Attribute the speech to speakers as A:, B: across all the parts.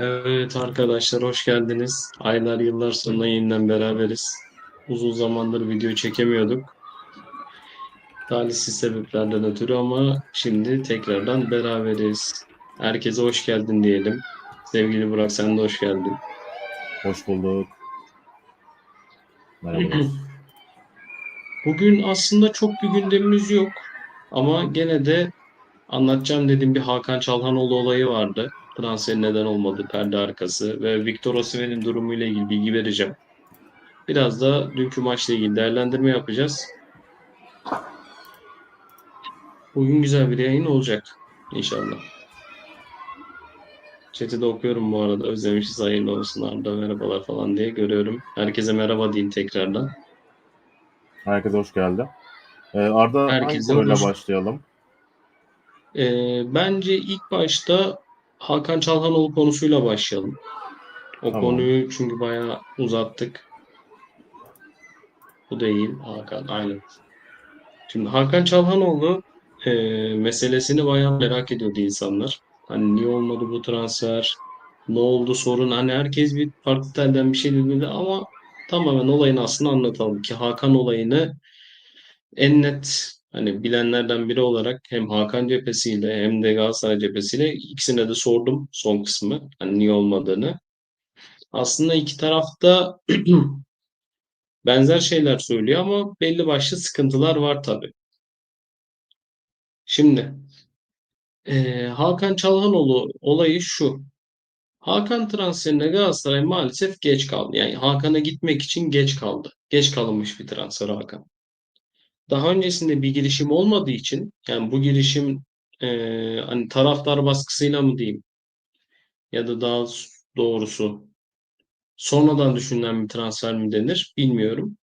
A: Evet arkadaşlar hoş geldiniz. Aylar yıllar sonra yeniden beraberiz. Uzun zamandır video çekemiyorduk. Talihsiz sebeplerden ötürü ama şimdi tekrardan beraberiz. Herkese hoş geldin diyelim. Sevgili Burak sen de hoş geldin.
B: Hoş bulduk. Merhaba.
A: Bugün aslında çok bir gündemimiz yok. Ama gene de anlatacağım dediğim bir Hakan Çalhanoğlu olayı vardı. Transfer neden olmadı, perde arkası ve Victor Osimhen'in durumuyla ilgili bilgi vereceğim. Biraz da dünkü maçla ilgili değerlendirme yapacağız. Bugün güzel bir yayın olacak inşallah. Chat'i de okuyorum bu arada. Özlemişiz hayırlı olsun Arda merhabalar falan diye görüyorum. Herkese merhaba diyeyim tekrardan.
B: Herkese hoş geldi. Ee, Arda hangi
A: Herkese
B: konuyla
A: hoş-
B: başlayalım?
A: Ee, bence ilk başta Hakan Çalhanoğlu konusuyla başlayalım. O
B: Tamam.
A: konuyu çünkü bayağı uzattık. Bu değil Hakan aynen. Şimdi Hakan Çalhanoğlu e, meselesini bayağı merak ediyordu insanlar. Hani niye olmadı bu transfer? Ne oldu sorun? Hani herkes bir farklı telden bir şey dedi ama tamamen olayın aslında anlatalım ki Hakan olayını en net hani bilenlerden biri olarak hem Hakan cephesiyle hem de Galatasaray cephesiyle ikisine de sordum son kısmı. Hani niye olmadığını. Aslında iki tarafta benzer şeyler söylüyor ama belli başlı sıkıntılar var tabii. Şimdi eee, Hakan Çalhanoğlu olayı şu. Hakan transferine Galatasaray maalesef geç kaldı. Yani Hakan'a gitmek için geç kaldı. Geç kalınmış bir transfer Hakan. Daha öncesinde bir girişim olmadığı için yani bu girişim eee, hani taraftar baskısıyla mı diyeyim ya da daha doğrusu sonradan düşünülen bir transfer mi denir bilmiyorum.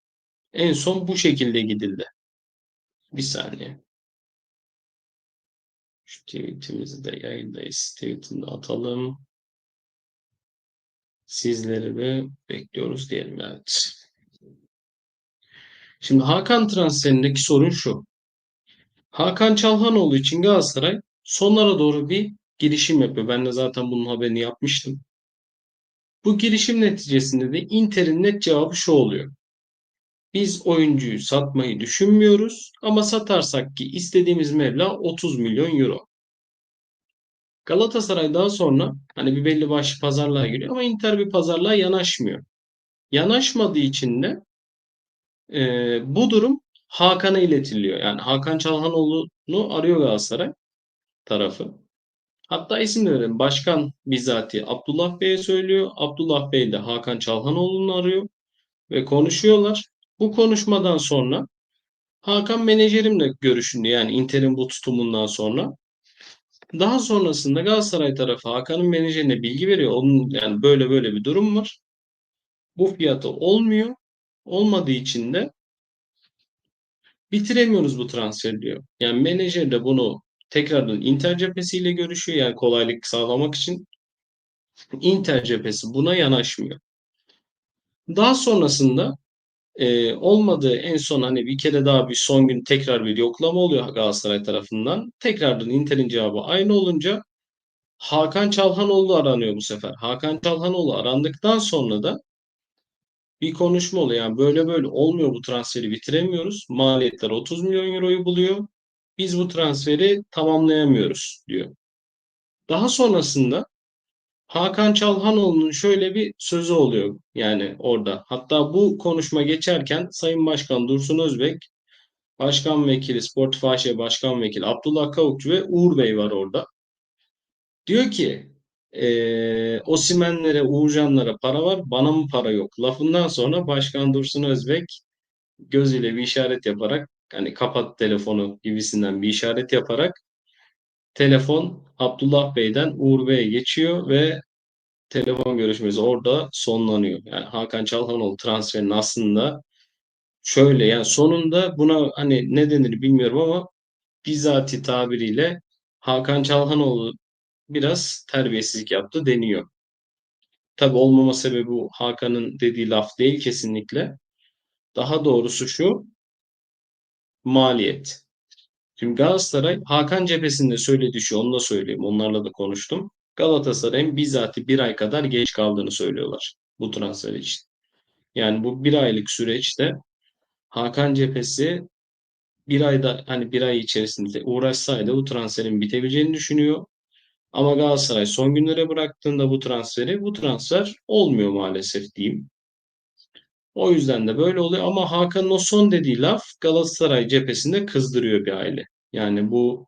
A: En son bu şekilde gidildi. Bir saniye. Şu tweetimizi de yayındayız. Tweetini de atalım. Sizleri de bekliyoruz diyelim evet. Şimdi Hakan transferindeki sorun şu. Hakan Çalhanoğlu için Galatasaray sonlara doğru bir girişim yapıyor. Ben de zaten bunun haberini yapmıştım. Bu girişim neticesinde de Inter'in net cevabı şu oluyor. Biz oyuncuyu satmayı düşünmüyoruz ama satarsak ki istediğimiz meblağ 30 milyon euro. Galatasaray daha sonra hani bir belli başlı pazarlığa giriyor ama Inter bir pazarlığa yanaşmıyor. Yanaşmadığı için de e, bu durum Hakan'a iletiliyor. Yani Hakan Çalhanoğlu'nu arıyor Galatasaray tarafı. Hatta isim verelim. Başkan bizzati Abdullah Bey'e söylüyor. Abdullah Bey de Hakan Çalhanoğlu'nu arıyor ve konuşuyorlar. Bu konuşmadan sonra Hakan menajerimle görüşündü. Yani Inter'in bu tutumundan sonra. Daha sonrasında Galatasaray tarafı Hakan'ın menajerine bilgi veriyor. Onun yani böyle böyle bir durum var. Bu fiyatı olmuyor. Olmadığı için de bitiremiyoruz bu transferi diyor. Yani menajer de bunu tekrardan Inter cephesiyle görüşüyor. Yani kolaylık sağlamak için Inter cephesi buna yanaşmıyor. Daha sonrasında e, olmadığı en son hani bir kere daha bir son gün tekrar bir yoklama oluyor Galatasaray tarafından. Tekrardan Inter'in cevabı aynı olunca Hakan Çalhanoğlu aranıyor bu sefer. Hakan Çalhanoğlu arandıktan sonra da bir konuşma oluyor. Yani böyle böyle olmuyor bu transferi bitiremiyoruz. Maliyetler 30 milyon euroyu buluyor. Biz bu transferi tamamlayamıyoruz diyor. Daha sonrasında Hakan Çalhanoğlu'nun şöyle bir sözü oluyor yani orada. Hatta bu konuşma geçerken Sayın Başkan Dursun Özbek, Başkan Vekili Sportif AŞ Başkan Vekili Abdullah Kavukçu ve Uğur Bey var orada. Diyor ki e, Osimhen'lere, Uğurcanlara para var, bana mı para yok? Lafından sonra Başkan Dursun Özbek gözüyle bir işaret yaparak hani kapat telefonu gibisinden bir işaret yaparak telefon Abdullah Bey'den Uğur Bey'e geçiyor ve telefon görüşmesi orada sonlanıyor. Yani Hakan Çalhanoğlu transferinin aslında şöyle yani sonunda buna hani ne denir bilmiyorum ama bizzati tabiriyle Hakan Çalhanoğlu biraz terbiyesizlik yaptı deniyor. Tabi olmama sebebi bu Hakan'ın dediği laf değil kesinlikle. Daha doğrusu şu maliyet. Şimdi Galatasaray Hakan cephesinde söylediği şu onu da söyleyeyim. Onlarla da konuştum. Galatasaray'ın bizzati bir ay kadar geç kaldığını söylüyorlar bu transfer için. Yani bu bir aylık süreçte Hakan cephesi bir ayda hani bir ay içerisinde uğraşsaydı bu transferin bitebileceğini düşünüyor. Ama Galatasaray son günlere bıraktığında bu transferi bu transfer olmuyor maalesef diyeyim. O yüzden de böyle oluyor ama Hakan'ın o son dediği laf Galatasaray cephesinde kızdırıyor bir aile. Yani bu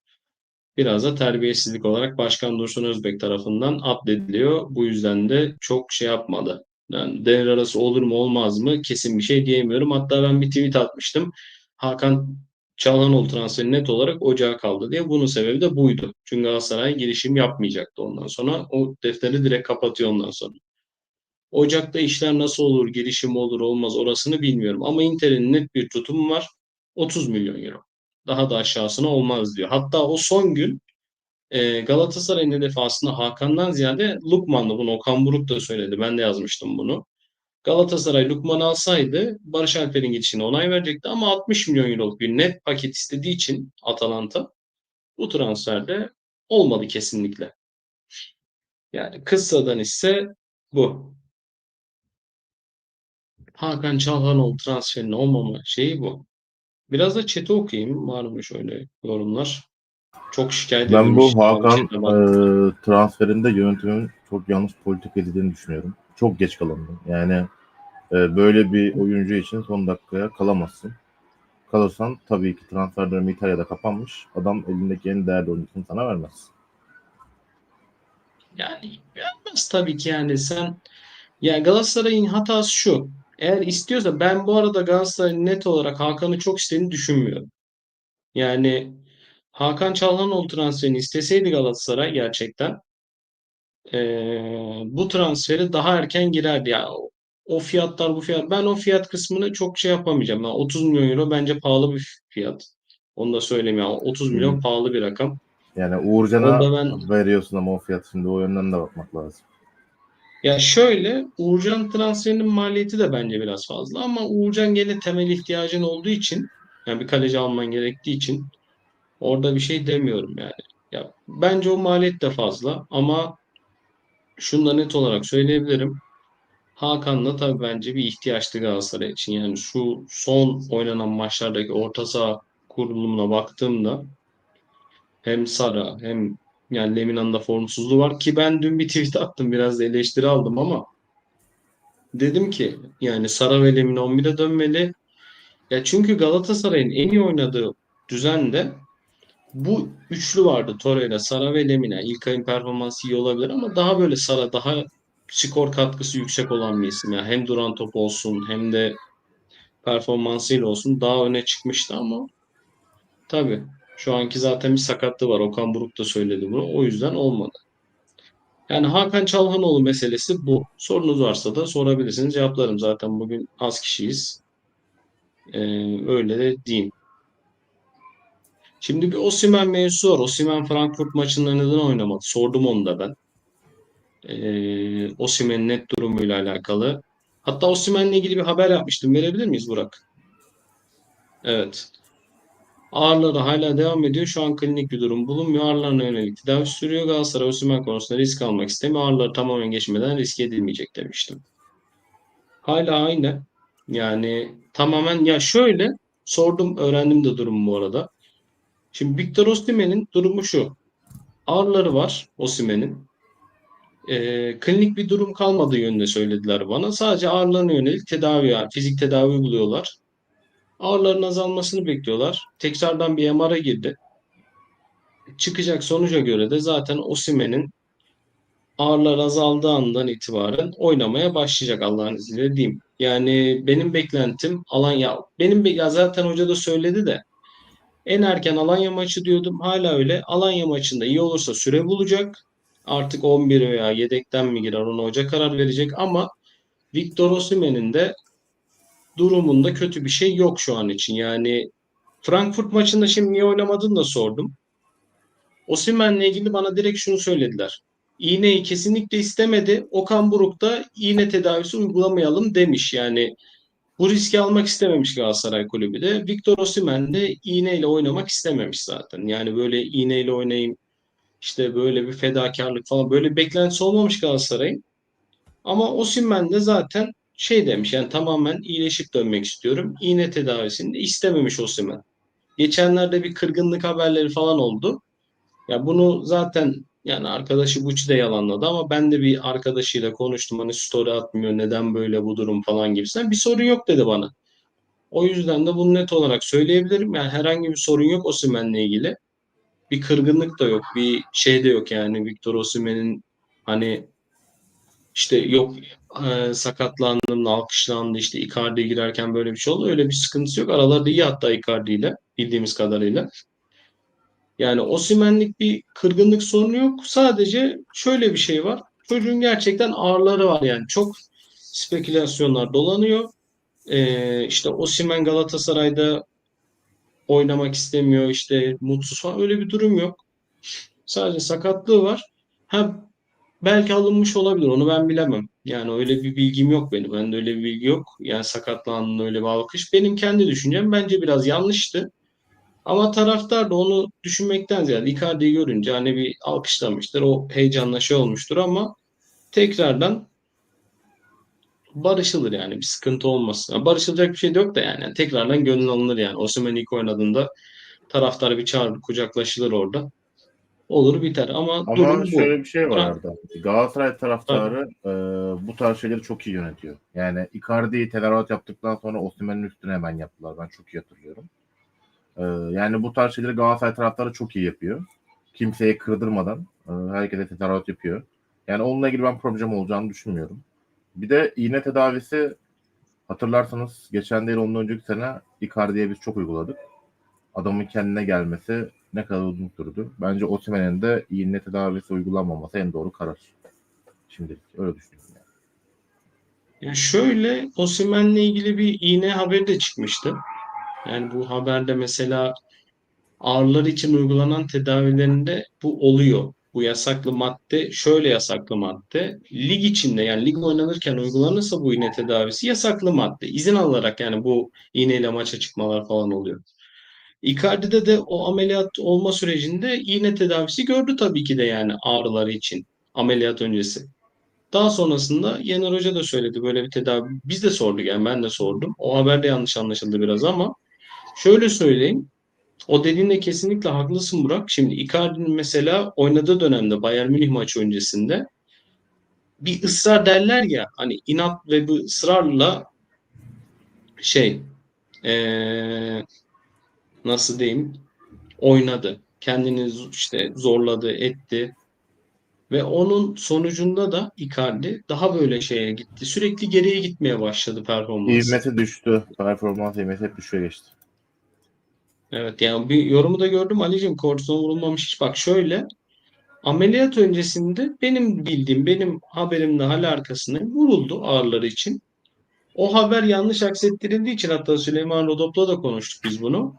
A: biraz da terbiyesizlik olarak Başkan Dursun Özbek tarafından addediliyor. Bu yüzden de çok şey yapmadı. Yani devre arası olur mu olmaz mı kesin bir şey diyemiyorum. Hatta ben bir tweet atmıştım. Hakan Çalhanoğlu transferi net olarak ocağa kaldı diye. Bunun sebebi de buydu. Çünkü Galatasaray girişim yapmayacaktı ondan sonra. O defteri direkt kapatıyor ondan sonra. Ocak'ta işler nasıl olur, girişim olur olmaz orasını bilmiyorum. Ama Inter'in net bir tutumu var. 30 milyon euro. Daha da aşağısına olmaz diyor. Hatta o son gün e, Galatasaray'ın hedefi aslında Hakan'dan ziyade Lukman'dı. Bunu Okan Buruk da söyledi. Ben de yazmıştım bunu. Galatasaray Lukman alsaydı Barış Alper'in gidişine onay verecekti ama 60 milyon euroluk bir net paket istediği için Atalanta bu transferde olmadı kesinlikle. Yani kıssadan ise bu. Hakan Çalhanoğlu transferinin olmama şeyi bu. Biraz da chat'i okuyayım. Var mı şöyle yorumlar? Çok şikayet
B: Ben bu. Hakan e, transferinde yönetimin çok yanlış politik edildiğini düşünüyorum. Çok geç kalındı. Yani e, böyle bir oyuncu için son dakikaya kalamazsın. Kalırsan tabii ki transfer dönemi İtalya'da kapanmış. Adam elindeki en değerli oyuncusunu sana vermez.
A: Yani vermez tabii ki yani sen ya Galatasaray'ın hatası şu. Eğer istiyorsa ben bu arada Galatasaray'ın net olarak Hakan'ı çok istediğini düşünmüyorum. Yani Hakan Çalhanoğlu transferini isteseydi Galatasaray gerçekten eee, bu transferi daha erken girerdi. Ya o, fiyatlar bu fiyat. Ben o fiyat kısmını çok şey yapamayacağım. Yani 30 milyon euro bence pahalı bir fiyat. Onu da söyleyeyim ya. 30 milyon
B: Hı.
A: pahalı bir rakam.
B: Yani Uğurcan'a
A: ben-
B: veriyorsun ama o fiyat şimdi o yönden de bakmak lazım.
A: Ya şöyle Uğurcan transferinin maliyeti de bence biraz fazla ama Uğurcan gene temel ihtiyacın olduğu için yani bir kaleci alman gerektiği için orada bir şey demiyorum yani. Ya bence o maliyet de fazla ama şunu da net olarak söyleyebilirim. Hakan'la tabii bence bir ihtiyaçtı Galatasaray için. Yani şu son oynanan maçlardaki orta saha kurulumuna baktığımda hem Sara hem yani Lemina'nın da formsuzluğu var ki ben dün bir tweet attım biraz da eleştiri aldım ama dedim ki yani Sara ve Lemina 11'e dönmeli. Ya çünkü Galatasaray'ın en iyi oynadığı düzende bu üçlü vardı. Torreira, Sara ve Lemina. İlkay'ın performansı iyi olabilir ama daha böyle Sara daha skor katkısı yüksek olan bir isim. Yani hem duran top olsun hem de performansıyla olsun daha öne çıkmıştı ama tabii şu anki zaten bir sakatlığı var. Okan Buruk da söyledi bunu. O yüzden olmadı. Yani Hakan Çalhanoğlu meselesi bu. Sorunuz varsa da sorabilirsiniz. Cevaplarım zaten bugün az kişiyiz. Ee, öyle de diyeyim. Şimdi bir Osimhen mevzusu var. Osimhen Frankfurt maçında neden oynamadı? Sordum onu da ben. Ee, Osimhen'in net durumuyla alakalı. Hatta Osimhen'le ilgili bir haber yapmıştım. Verebilir miyiz Burak? Evet. Ağrıları hala devam ediyor. Şu an klinik bir durum bulunmuyor. Ağrılarına yönelik tedavi sürüyor. Galatasaray Osimhen konusunda risk almak istemiyor. Ağrıları tamamen geçmeden risk edilmeyecek demiştim. Hala aynı. Yani tamamen ya şöyle sordum öğrendim de durumu bu arada. Şimdi Victor Osimhen'in durumu şu. Ağrıları var Osimhen'in. Ee, klinik bir durum kalmadığı yönünde söylediler bana. Sadece ağrılarına yönelik tedavi, fizik tedavi uyguluyorlar. Ağrıların azalmasını bekliyorlar. Tekrardan bir MR'a girdi. Çıkacak sonuca göre de zaten Osimhen'in ağrılar azaldığı andan itibaren oynamaya başlayacak Allah'ın izniyle diyeyim. Yani benim beklentim Alanya. Benim be- ya zaten hoca da söyledi de en erken Alanya maçı diyordum. Hala öyle. Alanya maçında iyi olursa süre bulacak. Artık 11 veya yedekten mi girer ona hoca karar verecek ama Victor Osimhen'in de durumunda kötü bir şey yok şu an için. Yani Frankfurt maçında şimdi niye oynamadığını da sordum. Osimhen'le ilgili bana direkt şunu söylediler. İğneyi kesinlikle istemedi. Okan Buruk da iğne tedavisi uygulamayalım demiş. Yani bu riski almak istememiş Galatasaray Kulübü de. Victor Osimhen de iğneyle oynamak istememiş zaten. Yani böyle iğneyle oynayayım işte böyle bir fedakarlık falan böyle bir beklentisi olmamış Galatasaray'ın. Ama Osimhen de zaten şey demiş yani tamamen iyileşip dönmek istiyorum. İğne tedavisini de istememiş Osimhen. Geçenlerde bir kırgınlık haberleri falan oldu. Ya bunu zaten yani arkadaşı Buçi de yalanladı ama ben de bir arkadaşıyla konuştum. Hani story atmıyor neden böyle bu durum falan gibisinden. Bir sorun yok dedi bana. O yüzden de bunu net olarak söyleyebilirim. Yani herhangi bir sorun yok Osimhen'le ilgili. Bir kırgınlık da yok. Bir şey de yok yani. Victor Osimhen'in hani işte yok e, sakatlandım, alkışlandı işte Icardi girerken böyle bir şey oldu. Öyle bir sıkıntısı yok. Aralarda iyi hatta Icardi ile bildiğimiz kadarıyla. Yani Osimhen'lik bir kırgınlık sorunu yok. Sadece şöyle bir şey var. Çocuğun gerçekten ağrıları var yani. Çok spekülasyonlar dolanıyor. Ee, işte Osimhen Galatasaray'da oynamak istemiyor işte mutsuz falan öyle bir durum yok. Sadece sakatlığı var. Ha belki alınmış olabilir onu ben bilemem. Yani öyle bir bilgim yok benim. Bende öyle bir bilgi yok. Yani sakatlandığında öyle bir alkış. Benim kendi düşüncem bence biraz yanlıştı. Ama taraftar da onu düşünmekten ziyade Icardi'yi görünce hani bir alkışlamıştır. O heyecanla şey olmuştur ama tekrardan barışılır yani bir sıkıntı olmasın. Yani barışılacak bir şey de yok da yani. yani tekrardan gönül alınır yani. Osimhen ilk oynadığında taraftar bir çağırır, kucaklaşılır orada. Olur biter ama,
B: Ama
A: durum bu.
B: şöyle bir şey var. Arda. Galatasaray taraftarı e, bu tarz şeyleri çok iyi yönetiyor. Yani Icardi'yi tezahürat yaptıktan sonra Osimhen'in üstüne hemen yaptılar. Ben çok iyi hatırlıyorum. E, yani bu tarz şeyleri Galatasaray taraftarı çok iyi yapıyor. Kimseye kırdırmadan e, herkese tezahürat yapıyor. Yani onunla ilgili ben problem olacağını düşünmüyorum. Bir de iğne tedavisi hatırlarsanız geçen değil ondan önceki sene Icardi'ye biz çok uyguladık. Adamın kendine gelmesi ne kadar uzun sürdü. Bence Osimhen'in de iğne tedavisi uygulanmaması en doğru karar. Şimdilik öyle düşünüyorum. Yani.
A: Ya şöyle Osimhen'le ilgili bir iğne haberi de çıkmıştı. Yani bu haberde mesela ağrılar için uygulanan tedavilerinde bu oluyor. Bu yasaklı madde şöyle yasaklı madde. Lig içinde yani lig oynanırken uygulanırsa bu iğne tedavisi yasaklı madde. İzin alarak yani bu iğneyle maça çıkmalar falan oluyor. Icardi'de de o ameliyat olma sürecinde iğne tedavisi gördü tabii ki de yani ağrıları için ameliyat öncesi. Daha sonrasında Yener Hoca da söyledi böyle bir tedavi. Biz de sorduk yani ben de sordum. O haber de yanlış anlaşıldı biraz ama şöyle söyleyeyim. O dediğinde kesinlikle haklısın Burak. Şimdi Icardi'nin mesela oynadığı dönemde Bayern Münih maçı öncesinde bir ısrar derler ya hani inat ve bir ısrarla şey eee, nasıl diyeyim oynadı. Kendini işte zorladı, etti. Ve onun sonucunda da Icardi daha böyle şeye gitti. Sürekli geriye gitmeye başladı performansı.
B: İvmesi düştü. Performans ivmesi hep düşüyor geçti.
A: Evet yani bir yorumu da gördüm Ali'cim kortizon vurulmamış hiç. Bak şöyle ameliyat öncesinde benim bildiğim benim haberimde hal arkasında vuruldu ağrıları için. O haber yanlış aksettirildiği için hatta Süleyman Rodop'la da konuştuk biz bunu.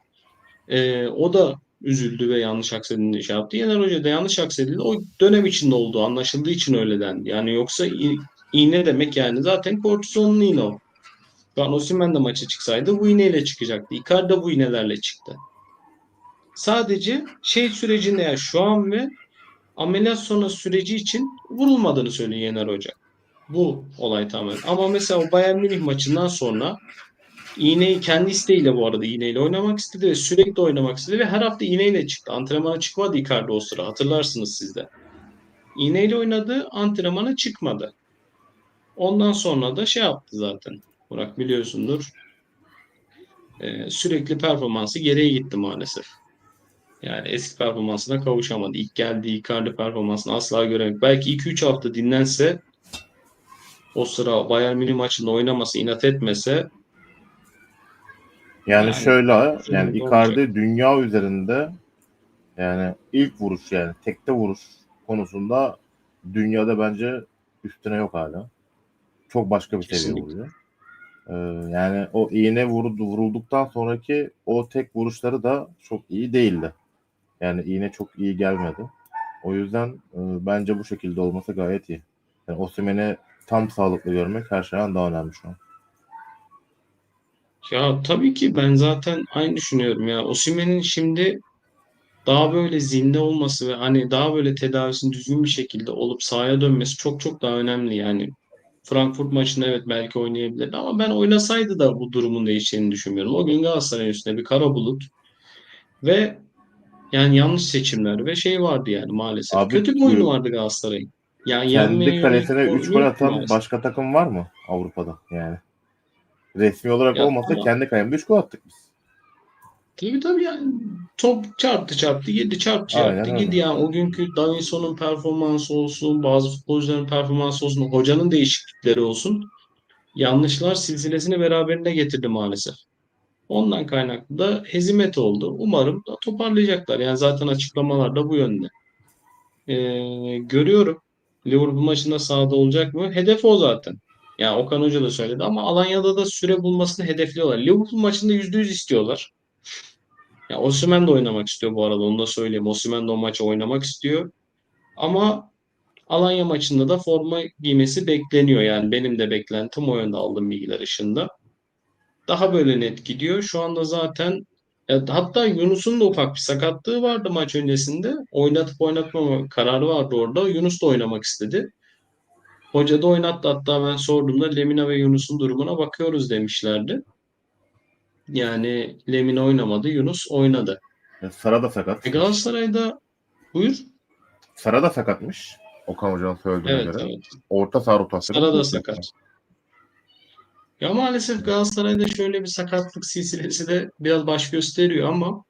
A: Ee, o da üzüldü ve yanlış aksedildiğini şey yaptı. Yener Hoca da yanlış aksedildi. O dönem içinde olduğu anlaşıldığı için öyle dendi. Yani yoksa iğne demek yani zaten kortizonlu iğne o. Şu an Osimhen de maça çıksaydı bu iğneyle çıkacaktı. Icardi de bu iğnelerle çıktı. Sadece şey sürecinde yani şu an ve ameliyat sonrası süreci için vurulmadığını söylüyor Yener Hoca. Bu olay tamamen. Ama mesela o Bayern Münih maçından sonra iğneyi kendi isteğiyle bu arada iğneyle oynamak istedi ve sürekli oynamak istedi ve her hafta iğneyle çıktı. Antrenmana çıkmadı Icardi o sıra hatırlarsınız siz de. İğneyle oynadı, antrenmana çıkmadı. Ondan sonra da şey yaptı zaten. Burak biliyorsundur. Ee, sürekli performansı geriye gitti maalesef. Yani eski performansına kavuşamadı. İlk geldiği Icardi performansını asla göremedik. Belki 2-3 hafta dinlense o sıra Bayern Münih maçında oynaması, inat etmese
B: Yani,
A: Yani,
B: şöyle yani Icardi dünya üzerinde yani ilk vuruş yani tekte vuruş konusunda dünyada bence üstüne yok hala. Çok başka bir seviye
A: Kesinlikle.
B: Ee, yani o iğne vuruldu, vurulduktan sonraki o tek vuruşları da çok iyi değildi. Yani iğne çok iyi gelmedi. O yüzden e, bence bu şekilde olması gayet iyi. Yani Osimhen'i tam sağlıklı görmek her şeyden daha önemli şu an.
A: Ya tabii ki ben zaten aynı düşünüyorum ya. Osimhen'in şimdi daha böyle zinde olması ve hani daha böyle tedavisinin düzgün bir şekilde olup sahaya dönmesi çok çok daha önemli yani. Frankfurt maçında evet belki oynayabilirdi ama ben oynasaydı da bu durumun değişeceğini düşünmüyorum. O gün Galatasaray'ın üstünde bir kara bulut ve yani yanlış seçimler ve şey vardı yani maalesef.
B: Abi,
A: Kötü bir oyunu vardı Galatasaray'ın. Yani
B: Kendi kalesine
A: yönelik
B: 3
A: oyunu
B: gol atan
A: maalesef.
B: başka takım var mı Avrupa'da yani? Resmi olarak
A: Ya
B: olmasa
A: ama-
B: kendi kalemde 3 gol attık biz.
A: Tabii tabii yani top çarptı çarptı yedi çarptı
B: Aynen
A: çarptı
B: öyle.
A: yedi yani o günkü Davinson'un performansı olsun bazı futbolcuların performansı olsun hocanın değişiklikleri olsun yanlışlar silsilesini beraberinde getirdi maalesef. Ondan kaynaklı da hezimet oldu. Umarım da toparlayacaklar. Yani zaten açıklamalar da bu yönde. Ee, görüyorum. Liverpool maçında sahada olacak mı? Hedef o zaten. Yani Okan Hoca da söyledi ama Alanya'da da süre bulmasını hedefliyorlar. Liverpool maçında %100 istiyorlar. Ya Osimhen de oynamak istiyor bu arada onu da söyleyeyim. Osimhen de o maçı oynamak istiyor. Ama Alanya maçında da forma giymesi bekleniyor. Yani benim de beklentim o yönde aldığım bilgiler ışığında. Daha böyle net gidiyor. Şu anda zaten hatta Yunus'un da ufak bir sakatlığı vardı maç öncesinde. Oynatıp oynatmama kararı vardı orada. Yunus da oynamak istedi. Hoca da oynattı. Hatta ben sorduğumda Lemina ve Yunus'un durumuna bakıyoruz demişlerdi. Yani Lemina oynamadı, Yunus oynadı.
B: E, Sara da sakat.
A: E Galatasaray'da buyur.
B: Sara da sakatmış. Okan Hoca'nın söylediğine
A: Evet,
B: göre.
A: evet.
B: Orta saha rotasyonu.
A: Sara da sakat. Ya maalesef Galatasaray'da şöyle bir sakatlık silsilesi de biraz baş gösteriyor ama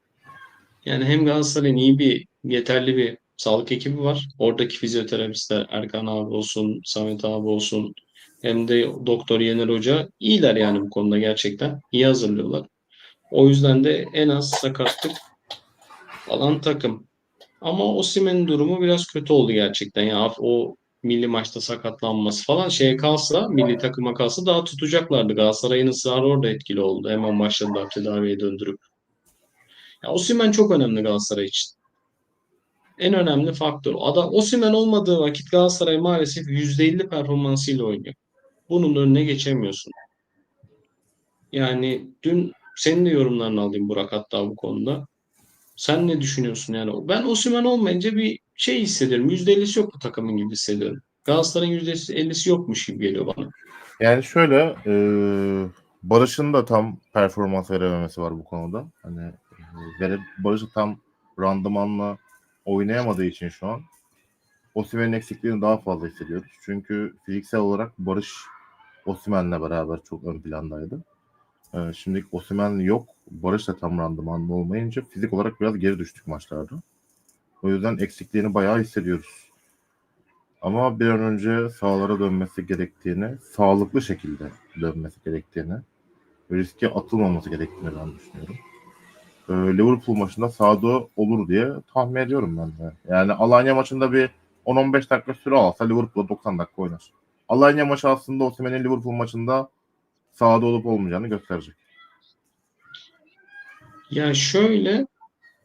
A: yani hem Galatasaray'ın iyi bir, yeterli bir sağlık ekibi var. Oradaki fizyoterapistler Erkan abi olsun, Samet abi olsun hem de Doktor Yener Hoca iyiler yani bu konuda gerçekten. iyi hazırlıyorlar. O yüzden de en az sakatlık alan takım. Ama Osimhen'in durumu biraz kötü oldu gerçekten. Ya o milli maçta sakatlanması falan şeye kalsa, milli takıma kalsa daha tutacaklardı. Galatasaray'ın ısrarı orada etkili oldu. Hemen başladılar tedaviye döndürüp. Ya Osimhen çok önemli Galatasaray için. En önemli faktör. Adam Osimhen olmadığı vakit Galatasaray maalesef %50 performansıyla oynuyor. Bunun önüne geçemiyorsun. Yani dün senin de yorumlarını alayım Burak hatta bu konuda. Sen ne düşünüyorsun yani? Ben Osimhen olmayınca bir şey hissediyorum. %50'si yok bu takımın gibi hissediyorum. Galatasaray'ın %50'si yokmuş gibi geliyor bana.
B: Yani şöyle e, Barış'ın da tam performans verememesi var bu konuda. Hani e, vere, Barış'ı tam randımanla oynayamadığı için şu an Osimhen'in eksikliğini daha fazla hissediyoruz. Çünkü fiziksel olarak Barış Osimhen'le beraber çok ön plandaydı. E, şimdi Osimhen yok. Barış da tam randımanlı olmayınca fizik olarak biraz geri düştük maçlarda. O yüzden eksikliğini bayağı hissediyoruz. Ama bir an önce sahalara dönmesi gerektiğini, sağlıklı şekilde dönmesi gerektiğini, riske atılmaması gerektiğini ben düşünüyorum. Ee, Liverpool maçında sahada olur diye tahmin ediyorum ben de. Yani Alanya maçında bir 10-15 dakika süre alsa Liverpool'a 90 dakika oynar. Alanya maçı aslında Osimhen'in Liverpool maçında sahada olup olmayacağını gösterecek.
A: Ya şöyle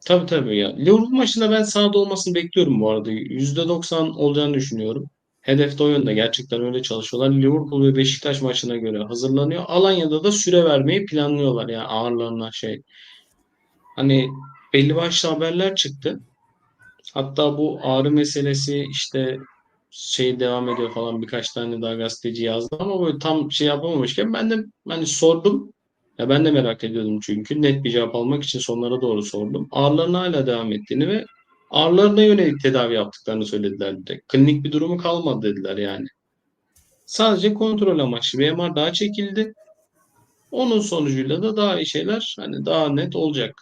A: tabii tabii ya. Liverpool maçında ben sahada olmasını bekliyorum bu arada. %90 olacağını düşünüyorum. Hedef de o yönde. Gerçekten öyle çalışıyorlar. Liverpool ve Beşiktaş maçına göre hazırlanıyor. Alanya'da da süre vermeyi planlıyorlar. Yani ağırlarına şey. Hani belli başlı haberler çıktı. Hatta bu ağrı meselesi işte şey devam ediyor falan birkaç tane daha gazeteci yazdı ama böyle tam şey yapamamışken ben de hani sordum. Ya ben de merak ediyordum çünkü net bir cevap almak için sonlara doğru sordum. Ağrıların hala devam ettiğini ve ağrılarına yönelik tedavi yaptıklarını söylediler direkt. Klinik bir durumu kalmadı dediler yani. Sadece kontrol amaçlı bir MR daha çekildi. Onun sonucuyla da daha iyi şeyler hani daha net olacak.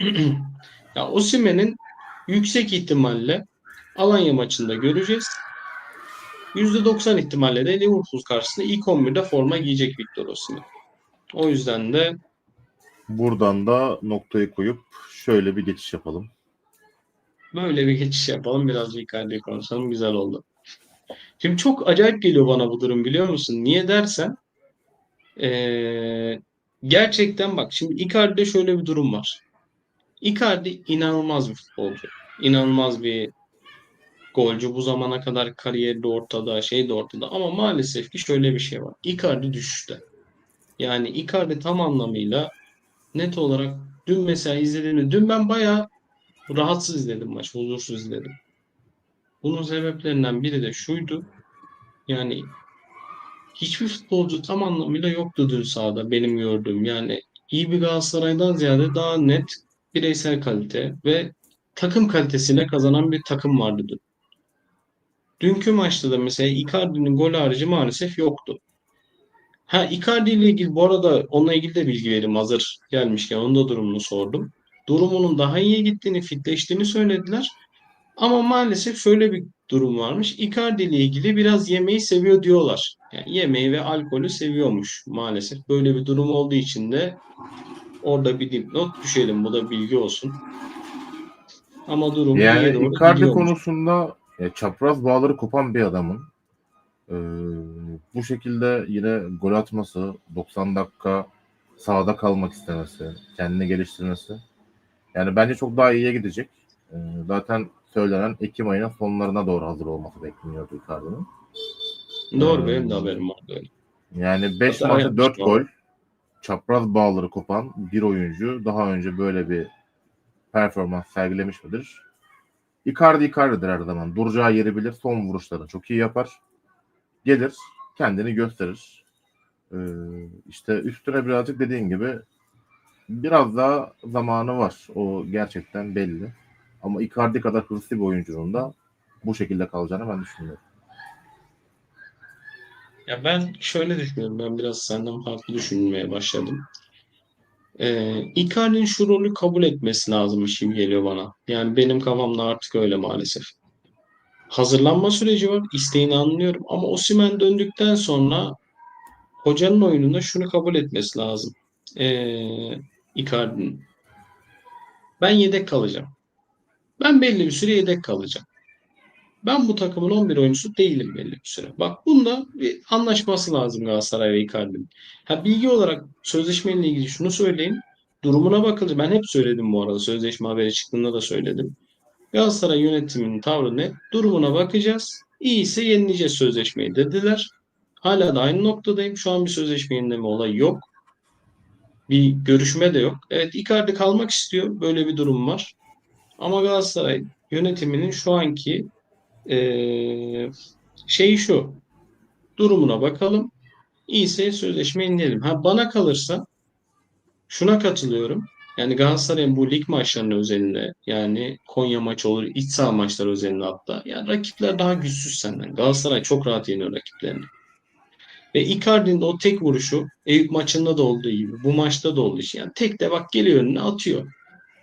A: ya Osimhen'in yüksek ihtimalle Alanya maçında göreceğiz. %90 ihtimalle de Liverpool karşısında ilk 11'de forma giyecek Victor Osimhen. O yüzden de
B: Buradan da noktayı koyup şöyle bir geçiş yapalım.
A: böyle bir geçiş yapalım. Birazcık Icardi'yi konuşalım. Güzel oldu. Şimdi çok acayip geliyor bana bu durum biliyor musun? Niye dersen eee, gerçekten bak şimdi Icardi'de şöyle bir durum var. Icardi inanılmaz bir futbolcu. İnanılmaz bir golcü. Bu zamana kadar kariyeri de ortada, şey de ortada. Ama maalesef ki şöyle bir şey var. Icardi düşüşte. Yani Icardi tam anlamıyla net olarak dün mesela izlediğimde dün ben bayağı rahatsız izledim maç, huzursuz izledim. Bunun sebeplerinden biri de şuydu. Yani hiçbir futbolcu tam anlamıyla yoktu dün sahada benim gördüğüm. Yani iyi bir Galatasaray'dan ziyade daha net bireysel kalite ve takım kalitesiyle kazanan bir takım vardı dün. Dünkü maçta da mesela Icardi'nin gol harici maalesef yoktu. Ha Icardi ile ilgili bu arada onunla ilgili de bilgi vereyim hazır gelmişken onun da durumunu sordum. Durumunun daha iyiye gittiğini, fitleştiğini söylediler. Ama maalesef şöyle bir durum varmış. Icardi ile ilgili biraz yemeği seviyor diyorlar. Yani yemeği ve alkolü seviyormuş maalesef. Böyle bir durum olduğu için de orada bir dipnot düşelim. Bu da bilgi olsun. Ama durum
B: Yani Icardi konusunda e, çapraz bağları kopan bir adamın e, bu şekilde yine gol atması, 90 dakika sahada kalmak istemesi, kendini geliştirmesi. Yani bence çok daha iyiye gidecek. E, zaten söylenen Ekim ayının sonlarına doğru hazır olması bekleniyordu Icardi'nin.
A: Doğru
B: Hmm.
A: benim de haberim vardı öyle.
B: Yani 5
A: Hata
B: maçta
A: yapmış
B: 4
A: bu
B: gol, çapraz bağları kopan bir oyuncu daha önce böyle bir performans sergilemiş midir? Icardi Icardi'dir her zaman. Duracağı yeri bilir. Son vuruşlarını çok iyi yapar. Gelir. Kendini gösterir. Ee, işte üstüne birazcık dediğin gibi biraz daha zamanı var. O gerçekten belli. Ama Icardi kadar hırslı bir oyuncunun da bu şekilde kalacağını ben düşünmüyorum.
A: Ya ben şöyle düşünüyorum. Ben biraz senden farklı düşünmeye başladım. Ee, Icardi'nin şu rolü kabul etmesi lazımmış gibi geliyor bana. Yani benim kafamda artık öyle maalesef. Hazırlanma süreci var. isteğini anlıyorum. Ama Osimhen döndükten sonra hocanın oyununda şunu kabul etmesi lazım. Ee, Icardi'nin. Ben yedek kalacağım. Ben belli bir süre yedek kalacağım. Ben bu takımın 11 oyuncusu değilim belli bir süre. Bak bunda bir anlaşması lazım Galatasaray ve Icardi'nin. Ha bilgi olarak sözleşmeyle ilgili şunu söyleyeyim. Durumuna bakılacak. Ben hep söyledim bu arada. Sözleşme haberi çıktığında da söyledim. Galatasaray yönetiminin tavrı ne? Durumuna bakacağız. İyiyse yenileyeceğiz sözleşmeyi dediler. Hala da aynı noktadayım. Şu an bir sözleşme yenileme olayı yok. Bir görüşme de yok. Evet Icardi kalmak istiyor. Böyle bir durum var. Ama Galatasaray yönetiminin şu anki ee, şeyi şu. Durumuna bakalım. İyiyse sözleşme indirelim. Ha bana kalırsa şuna katılıyorum. Yani Galatasaray'ın bu lig maçlarının özelinde yani Konya maçı olur, iç saha maçları özelinde hatta. Yani rakipler daha güçsüz senden. Galatasaray çok rahat yeniyor rakiplerini. Ve Icardi'nin o tek vuruşu Eyüp maçında da olduğu gibi bu maçta da olduğu için. Yani tek de bak geliyor önüne atıyor.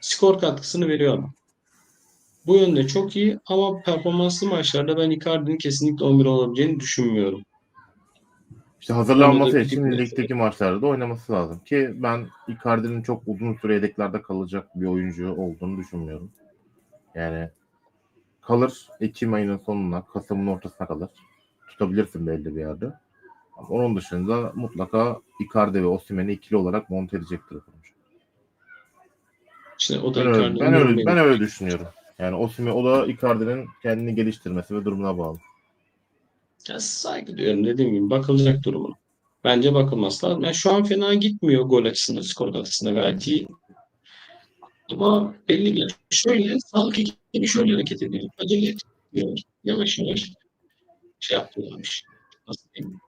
A: Skor katkısını veriyor ama. Bu yönde çok iyi ama performanslı maçlarda ben Icardi'nin kesinlikle 11 olabileceğini düşünmüyorum.
B: İşte hazırlanması için ligdeki maçlarda da oynaması lazım. Ki ben Icardi'nin çok uzun süre yedeklerde kalacak bir oyuncu olduğunu düşünmüyorum. Yani kalır Ekim ayının sonuna, Kasım'ın ortasına kalır. Tutabilirsin belli bir yerde. Ama onun dışında mutlaka Icardi ve Osimhen'i ikili olarak monte edecektir.
A: İşte o da
B: Ben öyle, ben öyle, ben öyle düşünüyorum. Yani Osimhen o da Icardi'nin kendini geliştirmesi ve durumuna bağlı.
A: Ya saygı duyuyorum dediğim gibi bakılacak durumuna. Bence bakılması lazım. Yani şu an fena gitmiyor gol açısından, skor açısından gayet iyi. Ama belli bir şöyle sağlık ekibi şöyle hareket ediyor. Acele etmiyor. Yavaş yavaş şey yapıyorlarmış. Nasıl diyeyim?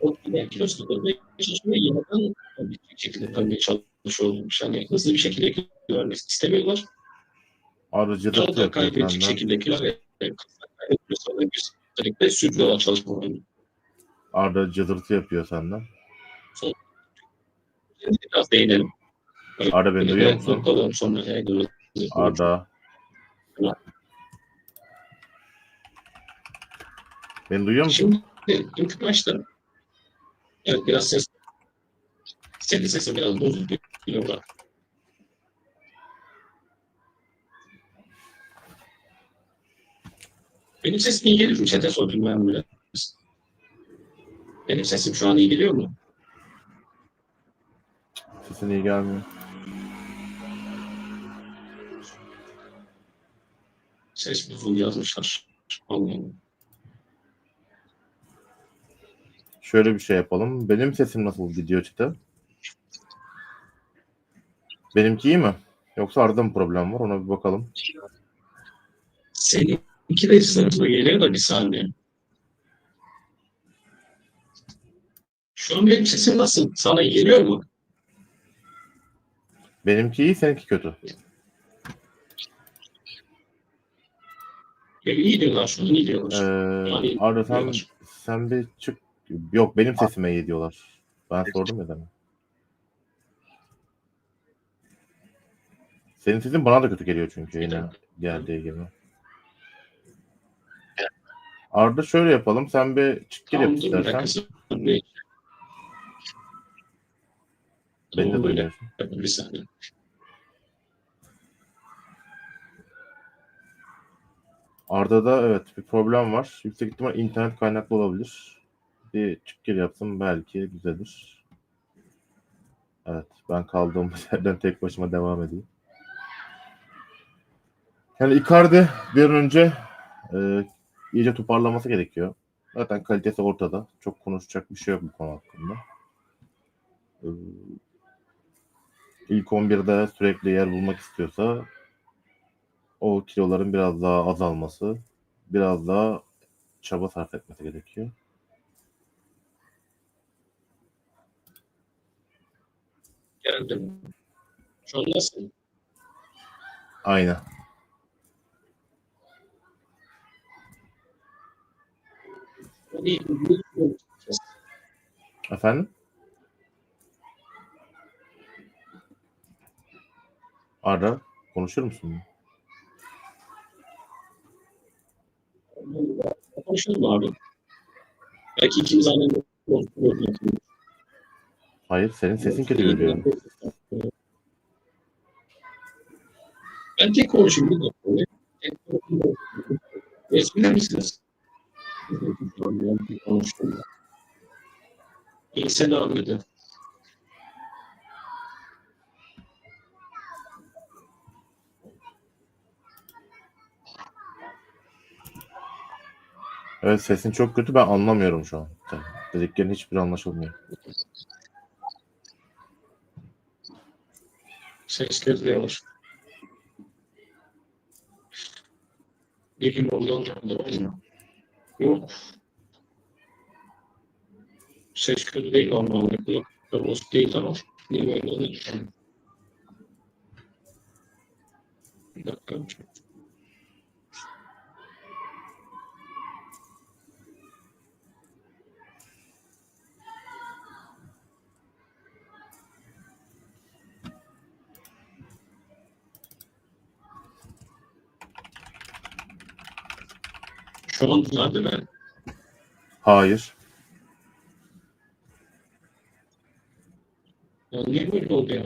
A: O de skorda çalışmaya yeniden bir şekilde tabii çalışıyorlarmış. Hani hızlı bir şekilde vermek istemiyorlar.
B: Arıcılık
A: Çok da
B: senden.
A: şekildekiler ve kaybediyorlar. Özellikle sürdürüyorlar çalışmalarını.
B: Arda cıdırtı yapıyor senden.
A: Biraz değinelim.
B: Arda beni duyuyor musun? Arda. Beni duyuyor musun?
A: Şimdi dünkü maçta evet biraz ses senin sesin biraz bozuldu. Biliyorum. Benim sesim iyi geliyor mu? Çete sordum ben biraz. Benim sesim şu an iyi geliyor mu?
B: Sesin iyi gelmiyor.
A: Ses bozuldu yazmışlar. Allah'ım.
B: Şöyle bir şey yapalım. Benim sesim nasıl gidiyor çete? Benimki iyi mi? Yoksa Arda'da mı problem var? Ona bir bakalım.
A: Senin iki de sınıfına geliyor da bir saniye. Şu an benim sesim nasıl? Sana geliyor mu?
B: Benimki iyi, seninki kötü.
A: Ya iyi diyorlar şu an iyi diyorlar.
B: Ee,
A: Yani
B: Arda sen,
A: diyorlar.
B: sen bir çık. Yok benim sesime iyi diyorlar. Ben sordum ya demin. Senin sesin bana da kötü geliyor çünkü yine geldiği gibi. Arda şöyle yapalım. Sen bir çık gir yap istersen. Beni de
A: böyle. Bir saniye.
B: Arda'da evet bir problem var. Yüksek ihtimal internet kaynaklı olabilir. Bir çık gir yapsam belki düzelir. Evet ben kaldığım yerden tek başıma devam edeyim. Yani Icardi bir an önce e, iyice toparlaması gerekiyor. Zaten kalitesi ortada. Çok konuşacak bir şey yok bu konu hakkında. E, ilk 11'de sürekli yer bulmak istiyorsa o kiloların biraz daha azalması, biraz daha çaba sarf etmesi gerekiyor.
A: Geldim. Şu nasıl?
B: Aynen. Efendim? Arda, konuşur musun?
A: Konuşalım abi. Belki ikimiz aynı.
B: Hayır, senin sesin kötü geliyor.
A: Ben tek konuşayım. Tek konuşayım. Resmiler misiniz? Bir sen devam edin.
B: Evet, sesin çok kötü. Ben anlamıyorum şu an. Dediklerin hiçbir anlaşılmıyor.
A: Ses geliyor. Bilim ondan da Yok. Ses kötü değil normalde. Kulak kavus değil ama Şu an düzeldi mi?
B: Hayır.
A: Ya niye böyle oldu ya?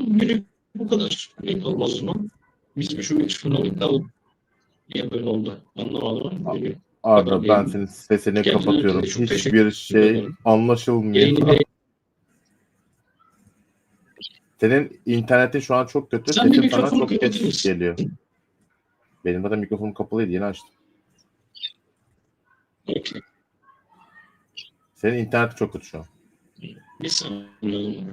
A: Biri bu kadar net olmaz zaman. Biz bir şu mikrofonu alıp alıp niye böyle oldu? Anlamadım ama.
B: Arda, ben
A: yayın-
B: senin sesini
A: Kendine
B: kapatıyorum. Hiçbir şey
A: ederim.
B: anlaşılmıyor.
A: Yayını
B: Senin internetin şu an çok kötü.
A: Sen
B: Sesin sana çok geç geliyor. Benim zaten mikrofonum kapalıydı. Yeni açtım.
A: Okey.
B: Senin internet çok kötü şu an.
A: Bir saniye.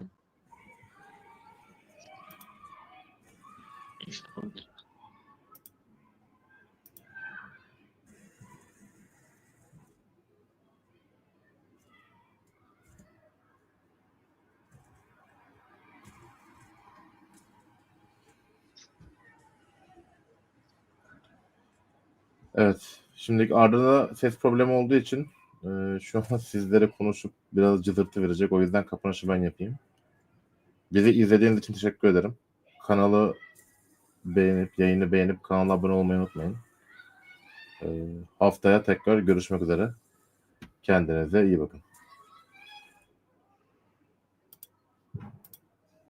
B: Evet. Şimdi Arda'da ses problemi olduğu için e, şu an sizlere konuşup biraz cızırtı verecek. O yüzden kapanışı ben yapayım. Bizi izlediğiniz için teşekkür ederim. Kanalı beğenip, yayını beğenip kanala abone olmayı unutmayın. E, haftaya tekrar görüşmek üzere. Kendinize iyi bakın.